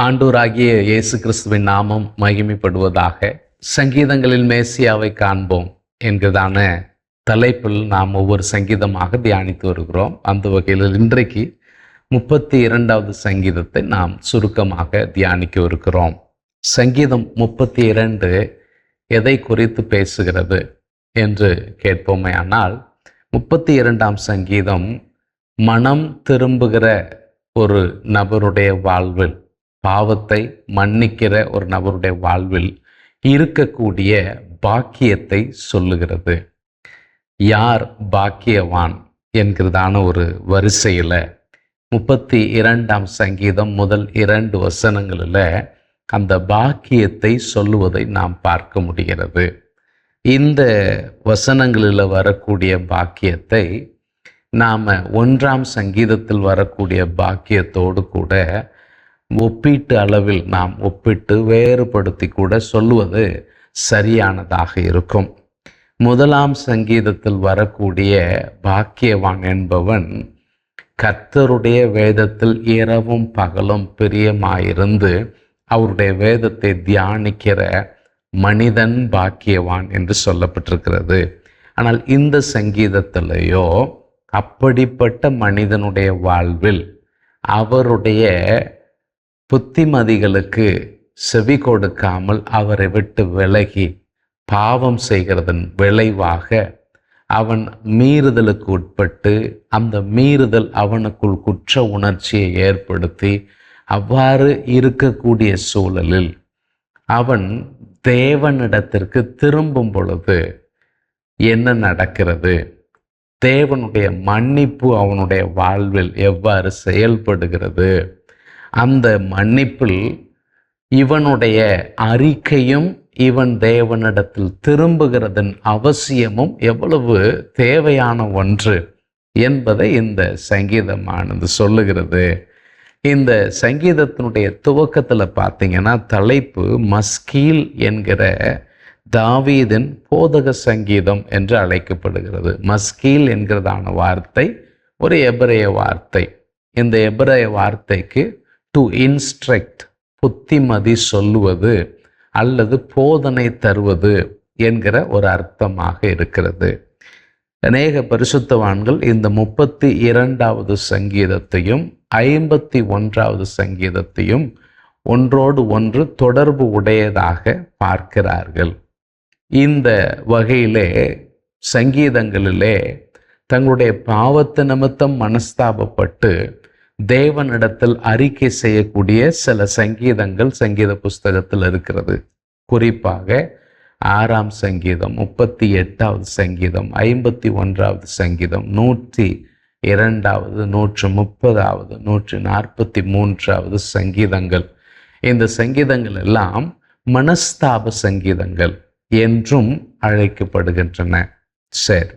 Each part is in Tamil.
ஆண்டூராகிய இயேசு கிறிஸ்துவின் நாமம் மகிமைப்படுவதாக சங்கீதங்களில் மேசியாவை காண்போம் என்கிறதான தலைப்பில் நாம் ஒவ்வொரு சங்கீதமாக தியானித்து வருகிறோம். அந்த வகையில் இன்றைக்கு முப்பத்தி இரண்டாவது சங்கீதத்தை நாம் சுருக்கமாக தியானிக்க இருக்கிறோம் சங்கீதம் முப்பத்தி இரண்டு எதை குறித்து பேசுகிறது என்று கேட்போமே ஆனால் முப்பத்தி இரண்டாம் சங்கீதம் மனம் திரும்புகிற ஒரு நபருடைய வாழ்வில் பாவத்தை மன்னிக்கிற ஒரு நபருடைய வாழ்வில் இருக்கக்கூடிய பாக்கியத்தை சொல்லுகிறது. யார் பாக்கியவான் என்கிறதான ஒரு வரிசையில் முப்பத்தி இரண்டாம் சங்கீதம் முதல் இரண்டு வசனங்களில் அந்த பாக்கியத்தை சொல்லுவதை நாம் பார்க்க முடிகிறது. இந்த வசனங்களில் வரக்கூடிய பாக்கியத்தை நாம் ஒன்றாம் சங்கீதத்தில் வரக்கூடிய பாக்கியத்தோடு கூட ஒப்பீட்டு அளவில் நாம் ஒப்பிட்டு வேறுபடுத்தி கூட சொல்லுவது சரியானதாக இருக்கும். முதலாம் சங்கீதத்தில் வரக்கூடிய பாக்கியவான் என்பவன் கர்த்தருடைய வேதத்தில் இரவும் பகலும் பிரியமாயிருந்து அவருடைய வேதத்தை தியானிக்கிற மனிதன் பாக்கியவான் என்று சொல்லப்பட்டிருக்கிறது. ஆனால் இந்த சங்கீதத்திலேயோ அப்படிப்பட்ட மனிதனுடைய வாழ்வில் அவருடைய புத்திமதிகளுக்கு செவி கொடுக்காமல் அவரை விட்டு விலகி பாவம் செய்கிறதன் விளைவாக அவன் மீறுதலுக்கு உட்பட்டு அந்த மீறுதல் அவனுக்குள் குற்ற உணர்ச்சியை ஏற்படுத்தி அவ்வாறு இருக்கக்கூடிய சூழலில் அவன் தேவனிடத்திற்கு திரும்பும் பொழுது என்ன நடக்கிறது? தேவனுடைய மன்னிப்பு அவனுடைய வாழ்வில் எவ்வாறு செயல்படுகிறது? அந்த மன்னிப்பில் இவனுடைய அறிக்கையும் இவன் தேவனிடத்தில் திரும்புகிறதன் அவசியமும் எவ்வளவு தேவையான ஒன்று என்பதை இந்த சங்கீதமானது சொல்லுகிறது. இந்த சங்கீதத்தினுடைய துவக்கத்தில் பார்த்தீங்கன்னா தலைப்பு மஸ்கீல் என்கிற தாவீதின் போதக சங்கீதம் என்று அழைக்கப்படுகிறது. மஸ்கீல் என்கிறதான வார்த்தை ஒரு எபிரேய வார்த்தை. இந்த எபிரேய வார்த்தைக்கு டு இன்ஸ்ட்ரக்ட் புத்திமதி சொல்லுவது அல்லது போதனை தருவது என்கிற ஒரு அர்த்தமாக இருக்கிறது. அநேக பரிசுத்தவான்கள் இந்த முப்பத்தி இரண்டாவது சங்கீதத்தையும் ஐம்பத்தி ஒன்றாவது சங்கீதத்தையும் ஒன்றோடு ஒன்று தொடர்பு உடையதாக பார்க்கிறார்கள். இந்த வகையிலே சங்கீதங்களிலே தங்களுடைய பாவத்து நிமித்தம் மனஸ்தாபப்பட்டு தேவனிடத்தில் அறிக்கை செய்யக்கூடிய சில சங்கீதங்கள் சங்கீத புஸ்தகத்தில் இருக்கிறது. குறிப்பாக ஆறாம் சங்கீதம் முப்பத்தி எட்டாவது சங்கீதம் ஐம்பத்தி ஒன்றாவது சங்கீதம் நூற்றி இரண்டாவது நூற்று முப்பதாவது நூற்று நாற்பத்தி மூன்றாவது சங்கீதங்கள். இந்த சங்கீதங்கள் எல்லாம் மனஸ்தாப சங்கீதங்கள் என்றும் அழைக்கப்படுகின்றன. சரி.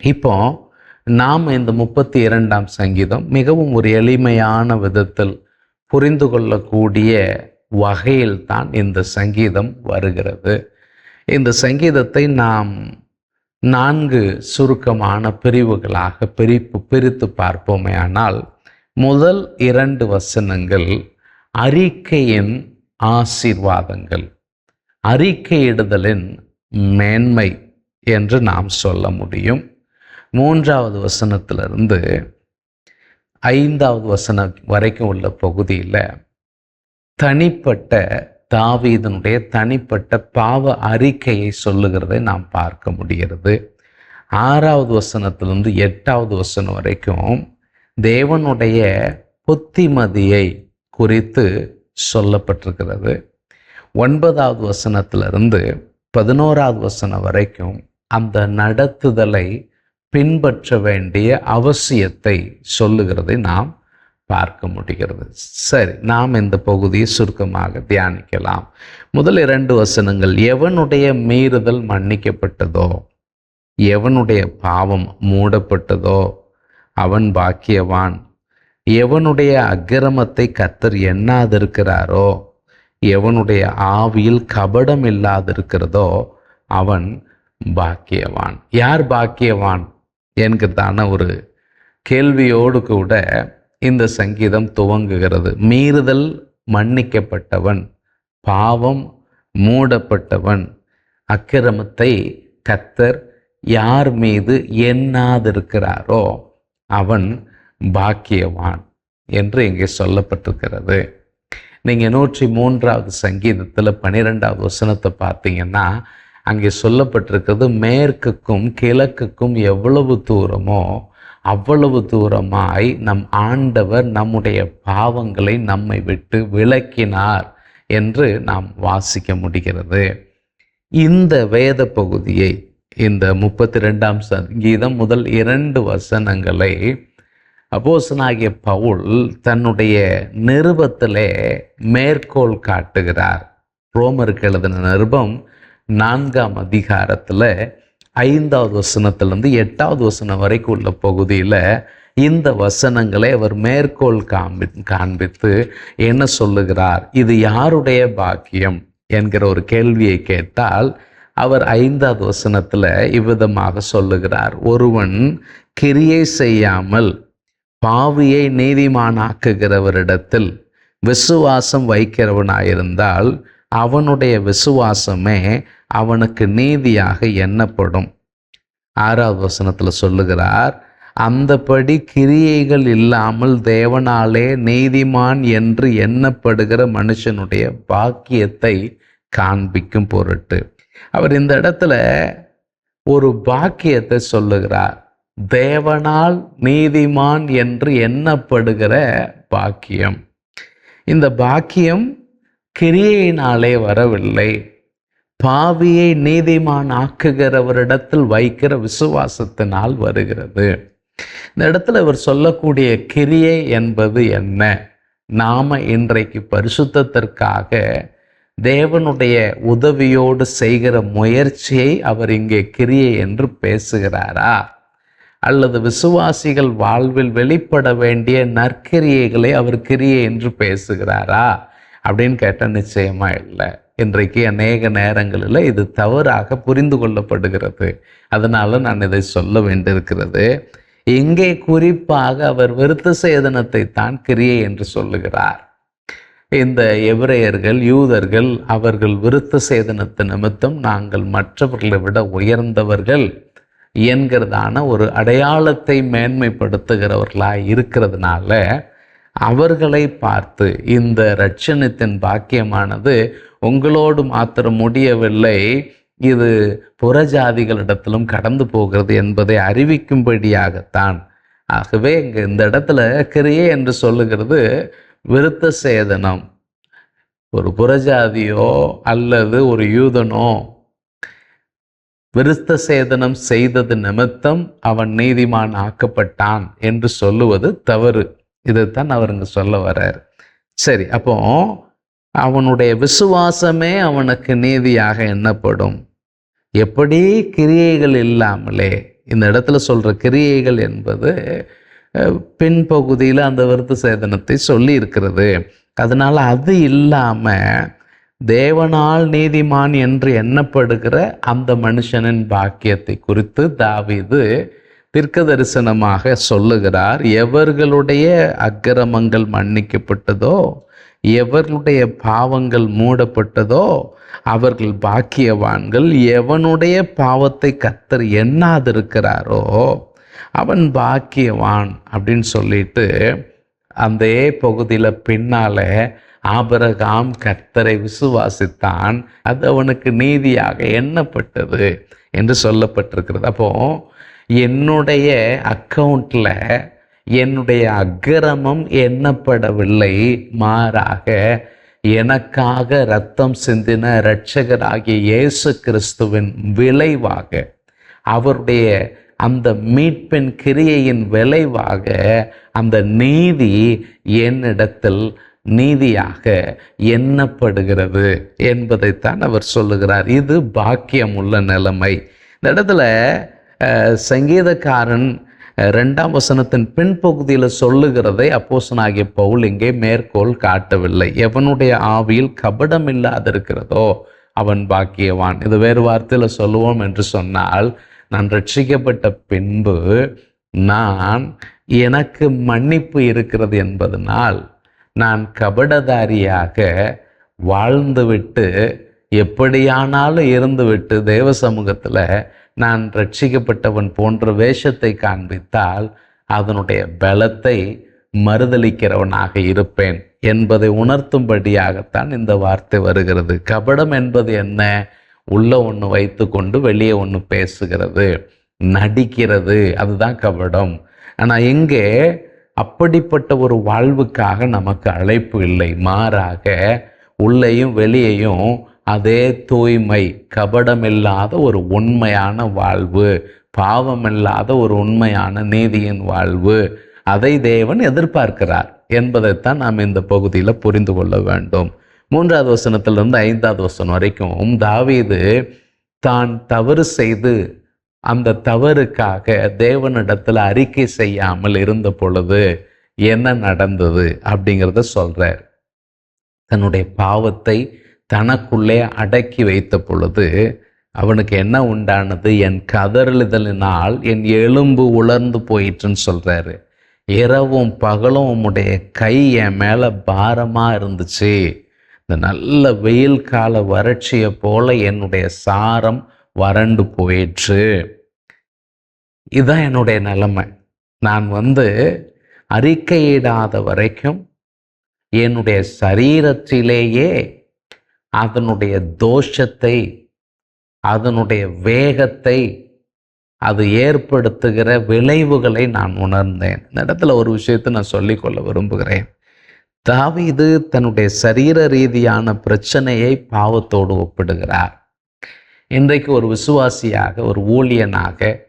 இப்போ நாம் இந்த முப்பத்தி இரண்டாம் சங்கீதம் மிகவும் ஒரு எளிமையான விதத்தில் புரிந்து கொள்ளக்கூடிய வகையில் தான் இந்த சங்கீதம் வருகிறது. இந்த சங்கீதத்தை நாம் நான்கு சுருக்கமான பிரிவுகளாக பிரிப்பு பிரித்து பார்ப்போமே ஆனால் முதல் இரண்டு வசனங்கள் அறிக்கையின் ஆசீர்வாதங்கள் அறிக்கையிடுதலின் மேன்மை என்று நாம் சொல்ல முடியும். மூன்றாவது வசனத்திலிருந்து ஐந்தாவது வசனம் வரைக்கும் உள்ள பகுதியில் தனிப்பட்ட தாவீதனுடைய தனிப்பட்ட பாவ அறிக்கையை சொல்லுகிறதை நாம் பார்க்க முடிகிறது. ஆறாவது வசனத்திலிருந்து எட்டாவது வசனம் வரைக்கும் தேவனுடைய புத்திமதியை குறித்து சொல்லப்பட்டிருக்கிறது. ஒன்பதாவது வசனத்திலிருந்து பதினோராவது வசனம் வரைக்கும் அந்த நடத்துதலை பின்பற்ற வேண்டிய அவசியத்தை சொல்லுகிறதை நாம் பார்க்க முடிகிறது. சரி நாம் இந்த பகுதியை சுருக்கமாக தியானிக்கலாம். முதல் இரண்டு வசனங்கள் எவனுடைய மீறுதல் மன்னிக்கப்பட்டதோ எவனுடைய பாவம் மூடப்பட்டதோ அவன் பாக்கியவான். எவனுடைய அக்கிரமத்தை கத்தர் எண்ணாதிருக்கிறாரோ எவனுடைய ஆவியில் கபடம் இல்லாதிருக்கிறதோ அவன் பாக்கியவான். யார் பாக்கியவான்? என்கிறதான ஒரு கேள்வியோடு கூட இந்த சங்கீதம் துவங்குகிறது. மீறுதல் மன்னிக்கப்பட்டவன் பாவம் மூடப்பட்டவன் அக்கிரமத்தை கத்தர் யார் மீது எண்ணாதிருக்கிறாரோ அவன் பாக்கியவான் என்று இங்கே சொல்லப்பட்டிருக்கிறது. நீங்கள் நூற்றி மூன்றாவது சங்கீதத்தில் பன்னிரெண்டாவது வசனத்தை பார்த்தீங்கன்னா அங்கே சொல்லப்பட்டிருக்கிறது மேற்குக்கும் கிழக்குக்கும் எவ்வளவு தூரமோ அவ்வளவு தூரமாய் நம் ஆண்டவர் நம்முடைய பாவங்களை நம்மை விட்டு விளக்கினார் என்று நாம் வாசிக்க முடிகிறது. இந்த வேத பகுதியை இந்த முப்பத்தி ரெண்டாம் சங்கீதம் முதல் இரண்டு வசனங்களை அப்போசனாகிய பவுல் தன்னுடைய நிருபத்திலே மேற்கோள் காட்டுகிறார். ரோமருக்கு எழுதின நிருபம் நான்காம் அதிகாரத்தில் ஐந்தாவது வசனத்திலேருந்து எட்டாவது வசனம் வரைக்கும் உள்ள பகுதியில் இந்த வசனங்களை அவர் மேற்கோள் காண்பி காண்பித்து என்ன சொல்லுகிறார்? இது யாருடைய பாக்கியம்? என்கிற ஒரு கேள்வியை கேட்டால் அவர் ஐந்தாவது வசனத்தில் இவ்விதமாக சொல்லுகிறார். ஒருவன் கிரியை செய்யாமல் பாவியை நீதிமானாக்குகிறவரிடத்தில் விசுவாசம் வைக்கிறவனாயிருந்தால் அவனுடைய விசுவாசமே அவனுக்கு நீதியாக எண்ணப்படும். ஆறாவது வசனத்தில் சொல்லுகிறார் அந்தபடி கிரியைகள் இல்லாமல் தேவனாலே நீதிமான் என்று எண்ணப்படுகிற மனுஷனுடைய பாக்கியத்தை காண்பிக்கும் பொருட்டு. அவர் இந்த இடத்துல ஒரு பாக்கியத்தை சொல்லுகிறார் தேவனால் நீதிமான் என்று எண்ணப்படுகிற பாக்கியம். இந்த பாக்கியம் கிரியையினாலே வரவில்லை. பாவியை நீதிமான் ஆக்குகிறவரிடத்தில் வைக்கிற விசுவாசத்தினால் வருகிறது. இந்த இடத்துல இவர் சொல்லக்கூடிய கிரியை என்பது என்ன? நாம இன்றைக்கு பரிசுத்தத்திற்காக தேவனுடைய உதவியோடு செய்கிற முயற்சியை அவர் இங்கே கிரியை என்று பேசுகிறாரா? அல்லது விசுவாசிகள் வாழ்வில் வெளிப்பட வேண்டிய நற்கிரியைகளை அவர் கிரியை என்று பேசுகிறாரா? அப்படின்னு கேட்டால் நிச்சயமாக இல்லை. இன்றைக்கு அநேக நேரங்களில் இது தவறாக புரிந்து கொள்ளப்படுகிறது. அதனால் நான் இதை சொல்ல வேண்டியிருக்கிறது. இங்கே குறிப்பாக அவர் விருத்த சேதனத்தை தான் கிரியை என்று சொல்லுகிறார். இந்த எபிரேயர்கள் யூதர்கள் அவர்கள் விருத்த சேதனத்து நிமித்தம் நாங்கள் மற்றவர்களை விட உயர்ந்தவர்கள் என்கிறதான ஒரு அடையாளத்தை மேன்மைப்படுத்துகிறவர்களாக இருக்கிறதுனால அவர்களை பார்த்து இந்த ரட்சணத்தின் பாக்கியமானது உங்களோடு மாத்திரம் முடியவில்லை. இது புறஜாதிகளிடத்திலும் கடந்து போகிறது என்பதை அறிவிக்கும்படியாகத்தான். ஆகவே இங்கே இந்த இடத்துல கிரியே என்று சொல்லுகிறது விருத்த சேதனம் ஒரு புறஜாதியோ அல்லது ஒரு யூதனோ விருத்த சேதனம் செய்தது நிமித்தம் அவன் நீதிமான் ஆக்கப்பட்டான் என்று சொல்லுவது தவறு. இதைத்தான் அவர் இங்க சொல்ல வர்றார். சரி அப்போ அவனுடைய விசுவாசமே அவனுக்கு நீதியாக எண்ணப்படும். எப்படி? கிரியைகள் இல்லாமலே. இந்த இடத்துல சொல்கிற கிரியைகள் என்பது பின்பகுதியில் அந்த விருத்த சேதனத்தை சொல்லி இருக்கிறது அதனால் அது இல்லாமல் தேவனால் நீதிமான் என்று எண்ணப்படுகிற அந்த மனுஷனின் பாக்கியத்தை குறித்து தாவிது தீர்க்க தரிசனமாக சொல்லுகிறார் எவர்களுடைய அக்கிரமங்கள் மன்னிக்கப்பட்டதோ எவர்களுடைய பாவங்கள் மூடப்பட்டதோ அவர்கள் பாக்கியவான்கள் எவனுடைய பாவத்தை கத்தர் எண்ணாதிருக்கிறாரோ அவன் பாக்கியவான் அப்படின்னு சொல்லிட்டு அந்த பகுதியில் பின்னால ஆபரகாம் கர்த்தரை விசுவாசித்தான் அது அவனுக்கு நீதியாக எண்ணப்பட்டது என்று சொல்லப்பட்டிருக்கிறது. அப்போ என்னுடைய அக்கௌண்ட்டில் என்னுடைய அக்கிரமம் எண்ணப்படவில்லை. மாறாக எனக்காக ரத்தம் சிந்தின இரட்சகராகிய இயேசு கிறிஸ்துவின் விளைவாக அவருடைய அந்த மீட்பின் கிரியையின் விளைவாக அந்த நீதி என்னிடத்தில் நீதியாக எண்ணப்படுகிறது என்பதைத்தான் அவர் சொல்லுகிறார். இது பாக்கியம் உள்ள நிலைமை. இந்த இடத்துல சங்கீதக்காரன் ரெண்டாம் வசனத்தின் பின்பகுதியில் சொல்லுகிறதை அப்போசனாகிய பவுல் இங்கே மேற்கோள் காட்டவில்லை. எவனுடைய ஆவியில் கபடம் இல்லாதிருக்கிறதோ அவன் பாக்கியவான். இது வேறு வார்த்தையில் சொல்லுவோம் என்று சொன்னால் நான் ரட்சிக்கப்பட்ட பின்பு நான் எனக்கு மன்னிப்பு இருக்கிறது என்பதனால் நான் கபடதாரியாக வாழ்ந்துவிட்டு எப்படியானாலும் இருந்துவிட்டு தேவ சமூகத்தில் நான் ரட்சிக்கப்பட்டவன் போன்ற வேஷத்தை காண்பித்தால் அதனுடைய பலத்தை மறுதளிக்கிறவனாக இருப்பேன் என்பதை உணர்த்தும்படியாகத்தான் இந்த வார்த்தை வருகிறது. கபடம் என்பது என்ன? உள்ள ஒன்று வைத்துக்கொண்டு வெளியே ஒன்று பேசுகிறது. நடிக்கிறது. அதுதான் கபடம். ஆனால் இங்கே அப்படிப்பட்ட ஒரு வாழ்வுக்காக நமக்கு அழைப்பு இல்லை. மாறாக உள்ளேயும் வெளியேயும் அதே தூய்மை கபடமில்லாத ஒரு உண்மையான வாழ்வு பாவமில்லாத ஒரு உண்மையான நீதியின் வாழ்வு அதை தேவன் எதிர்பார்க்கிறார் என்பதைத்தான் நாம் இந்த பகுதியில் புரிந்து கொள்ள வேண்டும். மூன்றாவது வசனத்திலிருந்து ஐந்தாவது வசனம் வரைக்கும் தாவீது தான் தவறு செய்து அந்த தவறுக்காக தேவனிடத்தில் அறிக்கை செய்யாமல் இருந்த பொழுது என்ன நடந்தது அப்படிங்கிறத சொல்கிறார் தன்னுடைய பாவத்தை தனக்குள்ளே அடக்கி வைத்த பொழுது அவனுக்கு என்ன உண்டானது? என் கதறலிதலினால் என் எலும்பு உலர்ந்து போயிற்றுன்னு சொல்கிறாரு இரவும் பகலும் உம்முடைய கை என் மேலே பாரமாக இருந்துச்சு. இந்த நல்ல வெயில் கால வறட்சியை போல என்னுடைய சாரம் வறண்டு போயிற்று. இதுதான் என்னுடைய நிலைமை. நான் வந்து அறிக்கையிடாத வரைக்கும் என்னுடைய சரீரத்திலேயே அதனுடைய தோஷத்தை அதனுடைய வேகத்தை அது ஏற்படுத்துகிற விளைவுகளை நான் உணர்ந்தேன். இந்த இடத்துல ஒரு விஷயத்தை நான் சொல்லிக்கொள்ள விரும்புகிறேன். தாவீது தன்னுடைய சரீர ரீதியான பிரச்சனையை பாவத்தோடு ஒப்பிடுகிறார். இன்றைக்கு ஒரு விசுவாசியாக ஒரு ஊழியனாக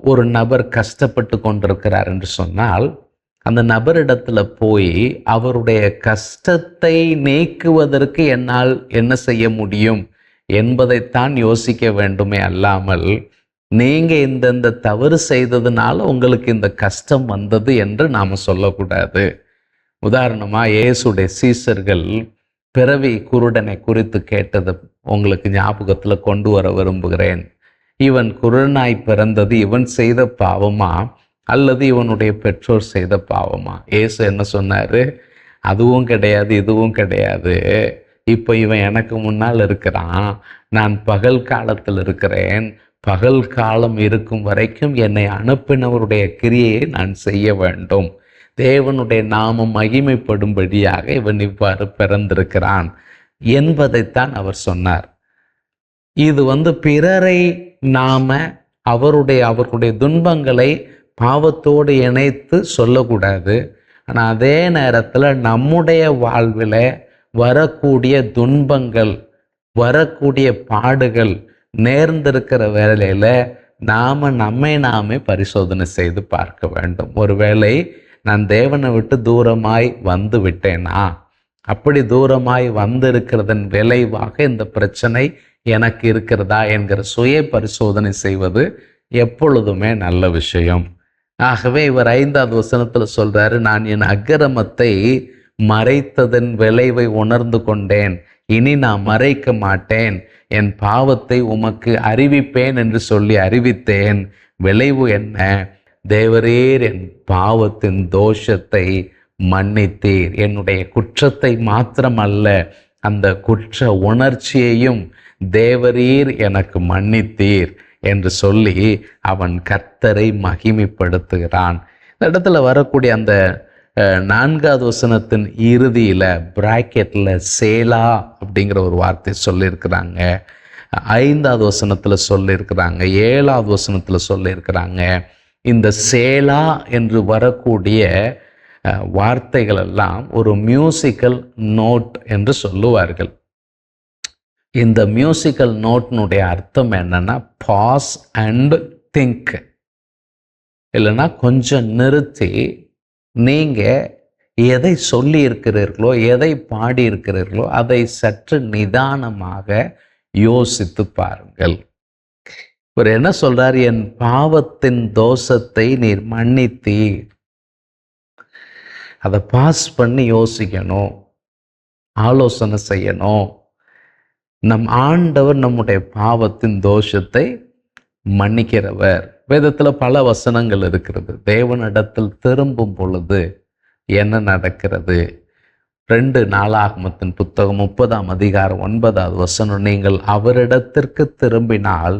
ஒரு நபர் கஷ்டப்பட்டு கொண்டிருக்கிறார் என்று சொன்னால் அந்த நபரிடத்துல போய் அவருடைய கஷ்டத்தை நீக்குவதற்கு என்னால் என்ன செய்ய முடியும் என்பதைத்தான் யோசிக்க வேண்டுமே அல்லாமல் நீங்க இந்தந்த தவறு செய்ததுனால உங்களுக்கு இந்த கஷ்டம் வந்தது என்று நாம சொல்லக்கூடாது. உதாரணமா இயேசுடைய சீசர்கள் பிறவி குருடனை குறித்து கேட்டது உங்களுக்கு ஞாபகத்துல கொண்டு வர விரும்புகிறேன். இவன் குருடனாய் பிறந்தது இவன் செய்த பாவமா? அல்லது இவனுடைய பெற்றோர் செய்த பாவமா? ஏசு என்ன சொன்னார்? அதுவும் கிடையாது இதுவும் கிடையாது. இப்போ இவன் எனக்கு முன்னால் இருக்கிறான். நான் பகல் காலத்தில் இருக்கிறேன். பகல் காலம் இருக்கும் வரைக்கும் என்னை அனுப்பினவருடைய கிரியையை நான் செய்ய வேண்டும். தேவனுடைய நாமம் மகிமைப்படும்படியாக இவன் இவ்வாறு பிறந்திருக்கிறான் என்பதைத்தான் அவர் சொன்னார். இது வந்து பிறரை நாம அவருடைய அவர்களுடைய துன்பங்களை பாவத்தோடு இணைத்து சொல்லக்கூடாது. ஆனால் அதே நேரத்தில் நம்முடைய வாழ்வில் வரக்கூடிய துன்பங்கள் வரக்கூடிய பாடுகள் நேர்ந்திருக்கிற வேலையில் நாம் நம்மை நாமே பரிசோதனை செய்து பார்க்க வேண்டும். ஒருவேளை நான் தேவனை விட்டு தூரமாய் வந்து விட்டேனா? அப்படி தூரமாய் வந்திருக்கிறதன் விளைவாக இந்த பிரச்சனை எனக்கு இருக்கிறதா என்கிற சுய பரிசோதனை செய்வது எப்பொழுதுமே நல்ல விஷயம். ஆகவே இவர் ஐந்தாவது வசனத்தில் சொல்றாரு நான் என் அக்கிரமத்தை மறைத்ததன் விளைவை உணர்ந்து கொண்டேன். இனி நான் மறைக்க மாட்டேன். என் பாவத்தை உமக்கு அறிவிப்பேன் என்று சொல்லி அறிவித்தேன். விளைவு என்ன? தேவரீர் என் பாவத்தின் தோஷத்தை மன்னித்தீர். என்னுடைய குற்றத்தை மாத்திரமல்ல அந்த குற்ற உணர்ச்சியையும் தேவரீர் எனக்கு மன்னித்தீர். என்று சொல்லி அவன் கர்த்தரை மகிமைப்படுத்துகிறான். இந்த இடத்துல வரக்கூடிய அந்த நான்காவது வசனத்தின் இறுதியில் பிராக்கெட்டில் சேலா அப்படிங்கிற ஒரு வார்த்தை சொல்லியிருக்கிறாங்க. ஐந்தாவது வசனத்தில் சொல்லியிருக்கிறாங்க ஏழாவது வசனத்தில் சொல்லியிருக்கிறாங்க. இந்த சேலா என்று வரக்கூடிய வார்த்தைகளெல்லாம் வார்த்தைகள் எல்லாம் ஒரு மியூசிக்கல் நோட் என்று சொல்லுவார்கள். இந்த மியூசிக்கல் நோட்னுடைய அர்த்தம் என்னென்னா பாஸ் அண்ட் திங்க் இல்லைன்னா கொஞ்சம் நிறுத்தி நீங்கள் எதை சொல்லி இருக்கிறீர்களோ எதை பாடி இருக்கிறீர்களோ அதை சற்று நிதானமாக யோசித்து பாருங்கள். இவர் என்ன சொல்றார்? என் பாவத்தின் தோஷத்தை நீர் மன்னித்தி அதை பாஸ் பண்ணி யோசிக்கணும். ஆலோசனை செய்யணும். நம் ஆண்டவர் நம்முடைய பாவத்தின் தோஷத்தை மன்னிக்கிறவர். வேதத்தில் பல வசனங்கள் இருக்கிறது. தேவனிடத்தில் திரும்பும் பொழுது என்ன நடக்கிறது? ரெண்டு நாளாகமத்தின் புத்தகம் முப்பதாம் அதிகாரம் ஒன்பதாவது வசனம் நீங்கள் அவரிடத்திற்கு திரும்பினால்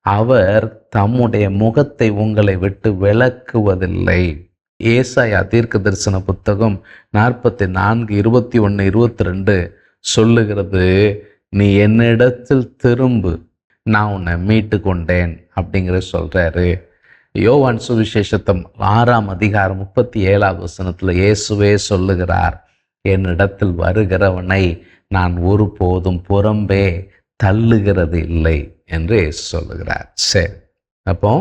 அவர் தம்முடைய முகத்தை உங்களை விட்டு விளக்குவதில்லை ஏசாயா தீர்க்க தரிசன புத்தகம் நாற்பத்தி நான்கு இருபத்தி ஒன்று இருபத்தி ரெண்டு சொல்லுகிறது. நீ என்னிடத்தில் திரும்பு நான் உன்னை மீட்டு கொண்டேன் அப்படிங்கிற சொல்கிறாரு யோவான் சுவிசேஷத்தம் ஆறாம் அதிகாரம் முப்பத்தி ஏழாவது வசனத்தில் இயேசுவே சொல்லுகிறார் என்னிடத்தில் வருகிறவனை நான் ஒருபோதும் புறம்பே தள்ளுகிறது இல்லை என்று இயேசு சொல்லுகிறார். சரி அப்போ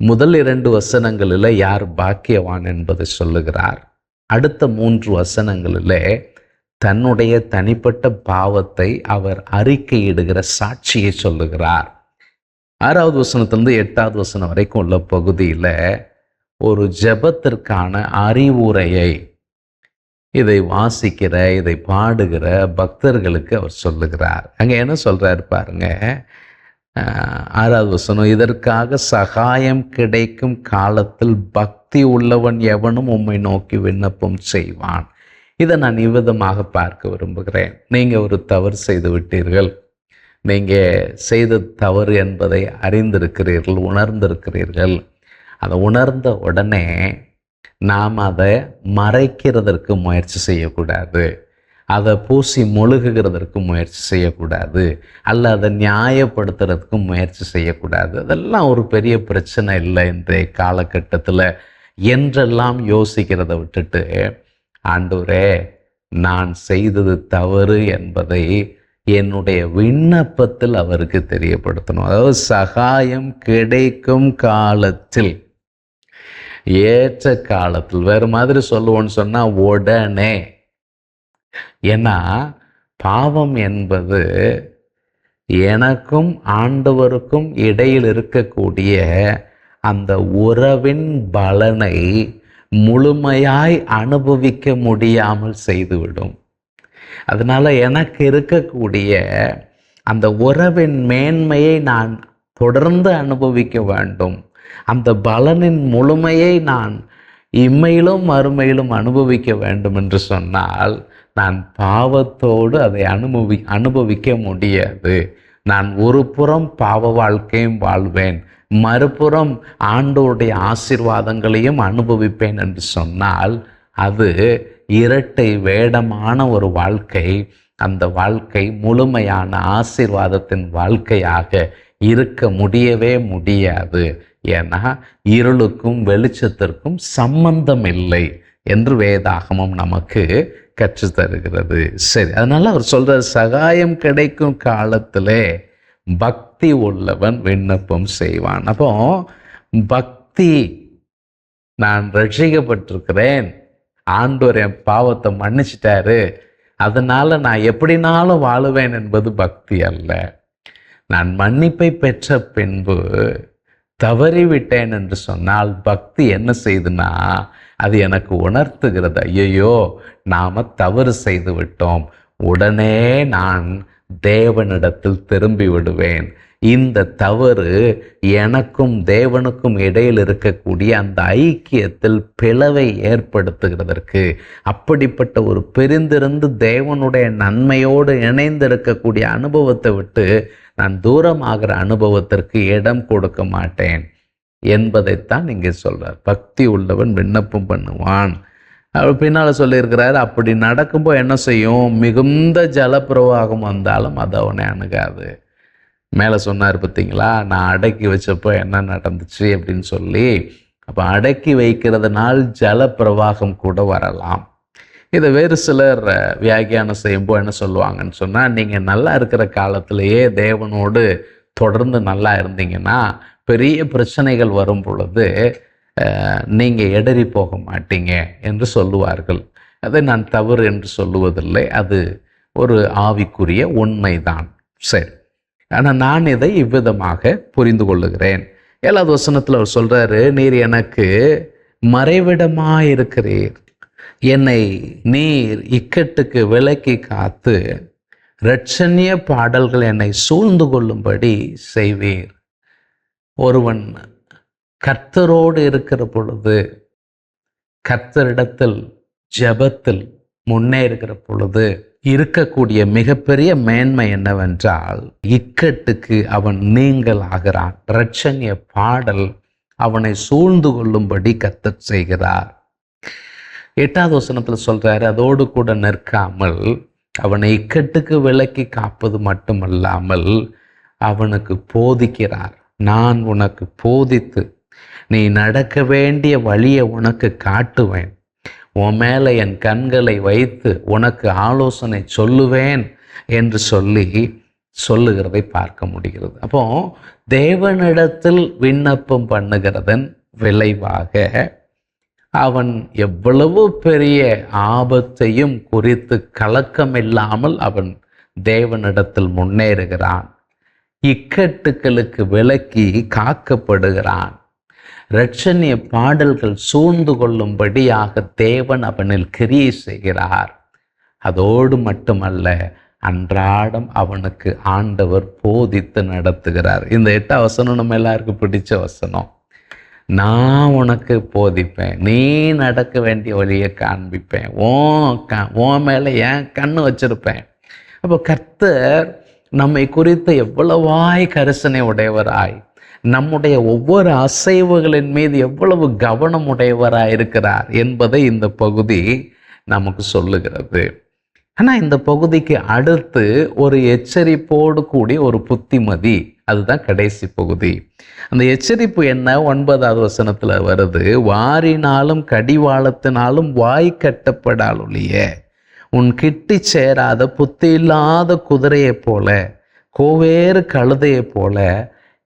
முதல் இரண்டு வசனங்களில் யார் பாக்கியவான் என்பதை சொல்லுகிறார். அடுத்த மூன்று வசனங்களிலே தன்னுடைய தனிப்பட்ட பாவத்தை அவர் அறிக்கையிடுகிற சாட்சியை சொல்லுகிறார். ஆறாவது வசனத்திலிருந்து எட்டாவது வசனம் வரைக்கும் உள்ள பகுதியில் ஒரு ஜெபத்திற்கான அறிவுரையை இதை வாசிக்கிற இதை பாடுகிற பக்தர்களுக்கு அவர் சொல்லுகிறார். அங்கே என்ன சொல்கிறாரு பாருங்க. ஆறாவது வசனம் இதற்காக சகாயம் கிடைக்கும் காலத்தில் பக்தி உள்ளவன் எவனும் உம்மை நோக்கி விண்ணப்பம் செய்வான். இதை நான் இவ்விதமாக பார்க்க விரும்புகிறேன். நீங்கள் ஒரு தவறு செய்து விட்டீர்கள். நீங்கள் செய்த தவறு என்பதை அறிந்திருக்கிறீர்கள் உணர்ந்திருக்கிறீர்கள். அதை உணர்ந்த உடனே நாம் அதை மறைக்கிறதற்கு முயற்சி செய்யக்கூடாது. அதை பூசி மொழுகுகிறதற்கு முயற்சி செய்யக்கூடாது. அல்ல அதை நியாயப்படுத்துறதுக்கு முயற்சி செய்யக்கூடாது. அதெல்லாம் ஒரு பெரிய பிரச்சனை இல்லை இன்றைய காலகட்டத்தில். என்றெல்லாம் யோசிக்கிறத விட்டுட்டு ஆண்டவரே நான் செய்தது தவறு என்பதை என்னுடைய விண்ணப்பத்தில் அவருக்கு தெரியப்படுத்தணும். அதாவது சகாயம் கிடைக்கும் காலத்தில் ஏற்ற காலத்தில் வேறு மாதிரி சொல்லுவோன்னு சொன்னால் உடனே. ஏன்னா பாவம் என்பது எனக்கும் ஆண்டவருக்கும் இடையில் இருக்கக்கூடிய அந்த உறவின் பலனை முழுமையாய் அனுபவிக்க முடியாமல் செய்துவிடும். அதனால் எனக்கு இருக்கக்கூடிய அந்த உறவின் மேன்மையை நான் தொடர்ந்து அனுபவிக்க வேண்டும். அந்த பலனின் முழுமையை நான் இம்மையிலும் மறுமையிலும் அனுபவிக்க வேண்டும் என்று சொன்னால் நான் பாவத்தோடு அதை அனுபவி அனுபவிக்க முடியாது. நான் ஒரு புறம் பாவ வாழ்க்கையும் வாழ்வேன். மறுபுறம் ஆண்டோருடைய ஆசிர்வாதங்களையும் அனுபவிப்பேன் என்று சொன்னால் அது இரட்டை வேடமான ஒரு வாழ்க்கை. அந்த வாழ்க்கை முழுமையான ஆசிர்வாதத்தின் வாழ்க்கையாக இருக்க முடியவே முடியாது. ஏன்னா இருளுக்கும் வெளிச்சத்திற்கும் சம்பந்தம் இல்லை என்று வேதாகமம் நமக்கு கற்றுத்தருகிறது. சரி அதனால் அவர் சொல்கிற சகாயம் கிடைக்கும் காலத்திலே பக்தி உள்ளவன் விண்ணப்பம் செய்வான். அப்போ பக்தி நான் ரட்சிக்கப்பட்டிருக்கிறேன். ஆண்டவர் என் பாவத்தை மன்னிச்சிட்டாரு. அதனால நான் எப்படினாலும் வாழுவேன் என்பது பக்தி அல்ல. நான் மன்னிப்பை பெற்ற பின்பு தவறிவிட்டேன் என்று சொன்னால் பக்தி என்ன செய்துனா அது எனக்கு உணர்த்துகிறது. ஐயையோ நாம தவறு செய்து விட்டோம் உடனே நான் தேவனிடத்தில் திரும்பி விடுவேன். இந்த தவறு எனக்கும் தேவனுக்கும் இடையில் இருக்கக்கூடிய அந்த ஐக்கியத்தில் பிளவை ஏற்படுத்துகிறதற்கு அப்படிப்பட்ட ஒரு பிரிந்திருந்து தேவனுடைய நன்மையோடு இணைந்திருக்கக்கூடிய அனுபவத்தை விட்டு நான் தூரமாகிற அனுபவத்திற்கு இடம் கொடுக்க மாட்டேன் என்பதைத்தான் இங்கே சொல்றார். பக்தி உள்ளவன் விண்ணப்பம் பண்ணுவான். பின்னால் சொல்லியிருக்கிறாரு அப்படி நடக்கும்போது என்ன செய்யும்? மிகுந்த ஜலப்பிரவாகம் வந்தாலும் அது அவனை அணுகாது. மேலே சொன்னார் பார்த்தீங்களா நான் அடக்கி வச்சப்போ என்ன நடந்துச்சு? அப்படின்னு சொல்லி அப்போ அடக்கி வைக்கிறதுனால் ஜலப்பிரவாகம் கூட வரலாம். இதை வேறு சிலர் வியாகியானம் வியாக்கியானம் செய்யும்போது என்ன சொல்லுவாங்கன்னு சொன்னால் நீங்கள் நல்லா இருக்கிற காலத்திலேயே தேவனோடு தொடர்ந்து நல்லா இருந்தீங்கன்னா பெரிய பிரச்சனைகள் வரும் பொழுது நீங்கள் எடறி போக மாட்டீங்க என்று சொல்லுவார்கள். அதை நான் தவறு என்று சொல்லுவதில்லை. அது ஒரு ஆவிக்குரிய உண்மைதான். சரி. ஆனால் நான் இதை இவ்விதமாக புரிந்து கொள்ளுகிறேன். ஏழாவது வசனத்தில் அவர் சொல்கிறாரு நீர் எனக்கு மறைவிடமாயிருக்கிறீர். என்னை நீர் இக்கட்டுக்கு விலக்கி காத்து ரட்சணிய பாடல்கள் என்னை சூழ்ந்து கொள்ளும்படி செய்வீர். ஒருவன் கர்த்தரோடு இருக்கிற பொழுது கர்த்தரிடத்தில் ஜெபத்தில் முன்னேறுகிற பொழுது இருக்கக்கூடிய மிகப்பெரிய மேன்மை என்னவென்றால் இக்கட்டுக்கு அவன் நீங்கள் ஆகிறான். இரட்சணிய பாடல் அவனை சூழ்ந்து கொள்ளும்படி கத்தர் செய்கிறார். எட்டாவது வசனத்தில் சொல்றாரு அதோடு கூட நிற்காமல் அவனை இக்கட்டுக்கு விலக்கி காப்பது மட்டுமல்லாமல் அவனுக்கு போதிக்கிறார். நான் உனக்கு போதித்து நீ நடக்க வேண்டிய வழியை உனக்கு காட்டுவேன். உன் மேலே என் கண்களை வைத்து உனக்கு ஆலோசனை சொல்லுவேன் என்று சொல்லி சொல்லுகிறதை பார்க்க முடிகிறது. அப்போ தேவனிடத்தில் விண்ணப்பம் பண்ணுகிறதன் விளைவாக அவன் எவ்வளவு பெரிய ஆபத்தையும் குறித்து கலக்கமில்லாமல் அவன் தேவனிடத்தில் முன்னேறுகிறான். இக்கட்டுக்களுக்கு விலக்கி காக்கப்படுகிறான். ரட்சணிய பாடல்கள் சூழ்ந்து கொள்ளும்படியாக தேவன் அவனில் கிரியை செய்கிறார். அதோடு மட்டுமல்ல அன்றாடம் அவனுக்கு ஆண்டவர் போதித்து நடத்துகிறார். இந்த எட்ட வசனம் நம்ம எல்லாருக்கும் பிடிச்ச வசனம். நான் உனக்கு போதிப்பேன். நீ நடக்க வேண்டிய வழியை காண்பிப்பேன். ஓ க உன் மேலே ஏன் கண்ணு வச்சிருப்பேன். அப்போ கர்த்தர் நம்மை குறித்து எவ்வளவாய் கரிசனை உடையவராய் நம்முடைய ஒவ்வொரு அசைவுகளின் மீது எவ்வளவு கவனம் உடையவராக இருக்கிறார் என்பதை இந்த பகுதி நமக்கு சொல்லுகிறது. ஆனால் இந்த பகுதிக்கு அடுத்து ஒரு எச்சரிப்போடு கூடிய ஒரு புத்திமதி அதுதான் கடைசி பகுதி. அந்த எச்சரிப்பு என்ன? ஒன்பதாவது வசனத்தில் வருது வாரினாலும் கடிவாளத்தினாலும் வாய் கட்டப்படாலொழிய உன் கிட்டி சேராத புத்தி இல்லாத குதிரையைப் போல கோவேறு கழுதையைப் போல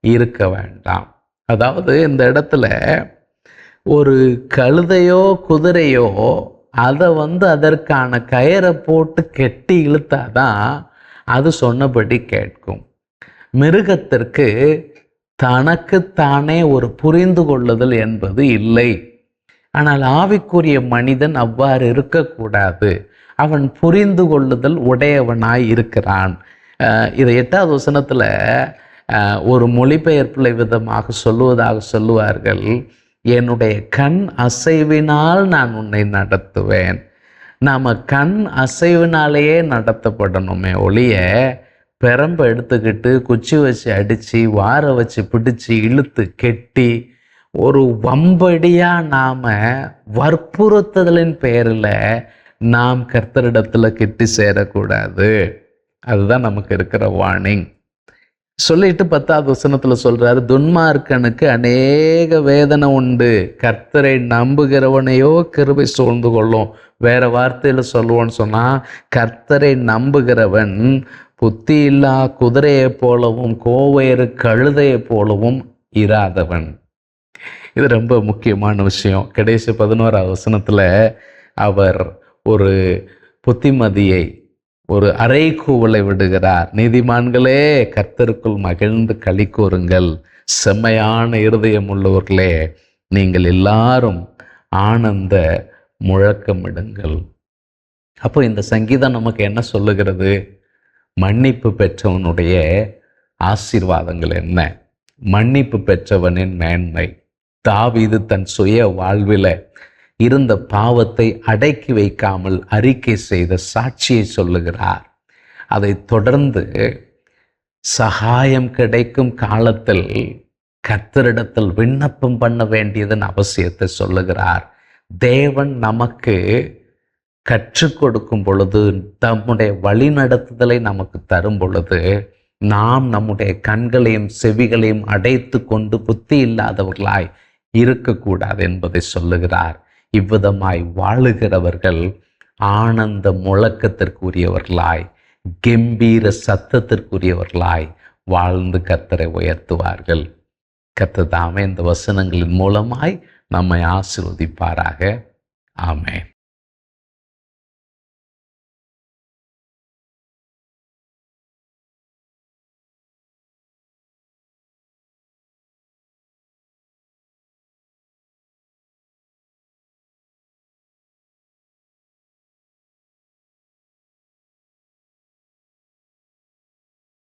இருக்க வேண்டாம். அதாவது இந்த இடத்துல ஒரு கழுதையோ குதிரையோ அதை வந்து அதற்கான கயிறை போட்டு கெட்டி இழுத்தாதான் அது சொன்னபடி கேட்கும். மிருகத்திற்கு தனக்குத்தானே ஒரு புரிந்து கொள்ளுதல் என்பது இல்லை. ஆனால் ஆவிக்குரிய மனிதன் அவ்வாறு இருக்கக்கூடாது. அவன் புரிந்து கொள்ளுதல் உடையவனாய் இருக்கிறான். இதை எட்டாவது வசனத்தில் ஒரு மொழிபெயர்ப்பில் விதமாக சொல்லுவதாக சொல்லுவார்கள் என்னுடைய கண் அசைவினால் நான் உன்னை நடத்துவேன். நாம் கண் அசைவினாலேயே நடத்தப்படணுமே ஒளிய பெரம்பை எடுத்துக்கிட்டு குச்சி வச்சு அடித்து வார வச்சு பிடிச்சி இழுத்து கெட்டி ஒரு வம்படியாக நாம் வற்புறுத்துதலின் பெயரில் நாம் கர்த்தரிடத்தில் கெட்டி சேரக்கூடாது. அதுதான் நமக்கு இருக்கிற வார்னிங் சொல்லிட்டு பத்தாவது வசனத்துல சொல்றாரு துன்மார்க்கனுக்கு அநேக வேதனை உண்டு. கர்த்தரை நம்புகிறவனையோ கிருபை சூழ்ந்து கொள்ளும். வேற வார்த்தையில சொல்லுவோன்னு சொன்னா கர்த்தரை நம்புகிறவன் புத்தி இல்லா குதிரையை போலவும் கோவையரு கழுதையை போலவும் இராதவன். இது ரொம்ப முக்கியமான விஷயம். கடைசி பதினோராவது வசனத்துல அவர் ஒரு புத்திமதியை ஒரு அரை கூவலை விடுகிறார். நீதிமான்களே கர்த்தருக்குள் மகிழ்ந்து களி கூறுங்கள். செம்மையான இருதயம் உள்ளவர்களே நீங்கள் எல்லாரும் ஆனந்த முழக்கமிடுங்கள் அப்போ இந்த சங்கீதம் நமக்கு என்ன சொல்லுகிறது? மன்னிப்பு பெற்றவனுடைய ஆசீர்வாதங்கள் என்ன? மன்னிப்பு பெற்றவனின் மேன்மை. தாவிது தன் சுய வாழ்வில் இருந்த பாவத்தை அடக்கி வைக்காமல் அறிக்கை செய்த சாட்சியை சொல்லுகிறார். அதை தொடர்ந்து சகாயம் கிடைக்கும் காலத்தில் கத்தரிடத்தில் விண்ணப்பம் பண்ண வேண்டியதன் அவசியத்தை சொல்லுகிறார். தேவன் நமக்கு கற்றுக் கொடுக்கும் பொழுது தம்முடைய வழிநடத்துதலை நமக்கு தரும் பொழுது நாம் நம்முடைய கண்களையும் செவிகளையும் அடைத்து கொண்டு புத்தி இல்லாதவர்களாய் இருக்கக்கூடாது என்பதை சொல்லுகிறார். இவ்விதமாய் வாழுகிறவர்கள் ஆனந்த முழக்கத்திற்குரியவர்களாய் கம்பீர சத்தத்திற்குரியவர்களாய் வாழ்ந்து கத்தரை உயர்த்துவார்கள். கத்ததாமே இந்த வசனங்களின் மூலமாய் நம்மை ஆசிர்வதிப்பாராக. ஆமே